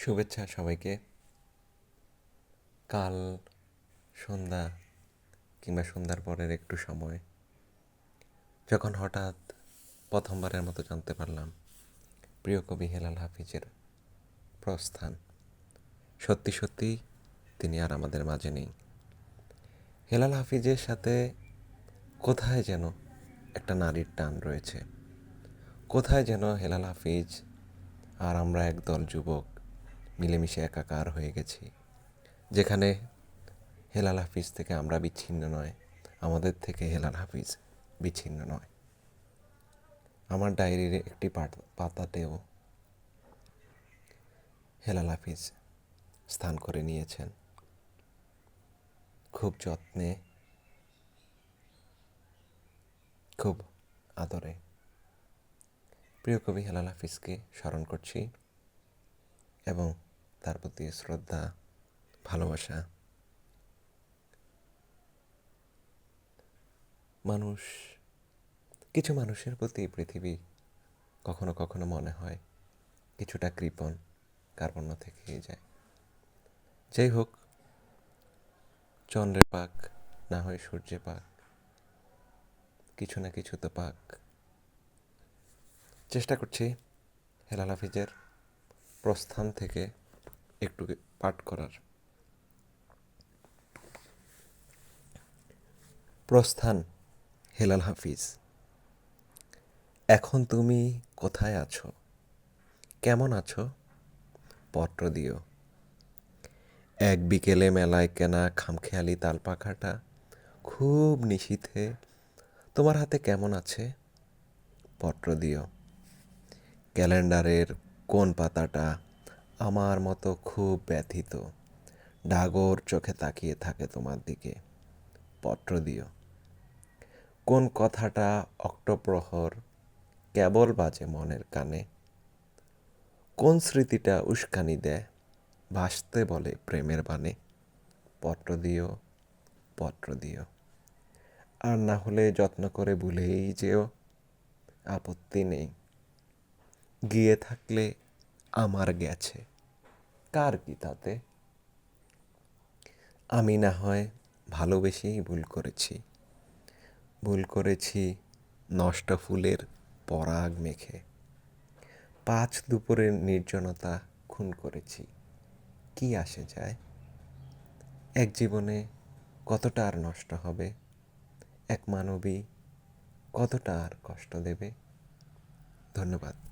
শুভেচ্ছা সবাইকে। কাল সন্ধ্যা কিংবা সন্ধ্যার পরের একটু সময়, যখন হঠাৎ প্রথমবারের মতো জানতে পারলাম প্রিয় কবি হেলাল হাফিজের প্রস্থান। সত্যি সত্যি তিনি আর আমাদের মাঝে নেই। হেলাল হাফিজের সাথে কোথায় যেন একটা নারীর টান রয়েছে। কোথায় যেন হেলাল হাফিজ আর আমরা একদল যুবক মিলেমিশে একাকার হয়ে গেছি। যেখানে হেলাল হাফিজ থেকে আমরা বিচ্ছিন্ন নয়, আমাদের থেকে হেলাল হাফিজ বিচ্ছিন্ন নয়। আমার ডায়েরির একটি পাত- পাতাতেও হেলাল হাফিজ স্থান করে নিয়েছেন। খুব যত্নে, খুব আদরে। প্রিয় কবি হেলাল হাফিজকে স্মরণ করছি এবং তার প্রতি শ্রদ্ধা, ভালোবাসা। মানুষ, কিছু মানুষের প্রতি পৃথিবী কখনো কখনো মনে হয় কিছুটা কৃপণ, কার্পণ্য থেকেই যায়। যাই হোক চন্দ্রে পাক, না হয় সূর্যে পাক, কিছু না কিছু তো পাক। চেষ্টা করছি হেলাল হাফিজের প্রস্থান থেকে একটু পাঠ করার। প্রস্থান, হেলাল হাফিজ। এখন তুমি কোথায় আছো? কেমন আছো? পত্র দিও। এক বিকেলে মেলায় কেনা খামখেয়ালি তালপাখাটা খুব নিশীথে। তোমার হাতে কেমন আছে? পত্র দিও। ক্যালেন্ডারের কোন পাতাটা আমার মতো খুব ব্যথিত। ডাগর চোখে তাকিয়ে থাকে তোমার দিকে। পত্র দিও। কোন কথাটা অক্টোপ্রহর, কেবল বাজে মনের কানে? কোন স্মৃতিটা উস্কানি দেয়, ভাসতে বলে প্রেমের বানে পত্র দিও পত্র দিও। আর না হলে যত্ন করে ভুলেই যেও। আপত্তি নেই। গিয়ে থাকলে আমার গেছে। কার কি তাতে আমি না হয় ভালোবেসেই ভুল করেছি। ভুল করেছি নষ্ট ফুলের পরাগ মেখে। পাঁচ দুপুরের নির্জনতা খুন করেছি। কি আসে যায়? এক জীবনে কতটা আর নষ্ট হবে? এক মানবী কতটা আর কষ্ট দেবে? ধন্যবাদ।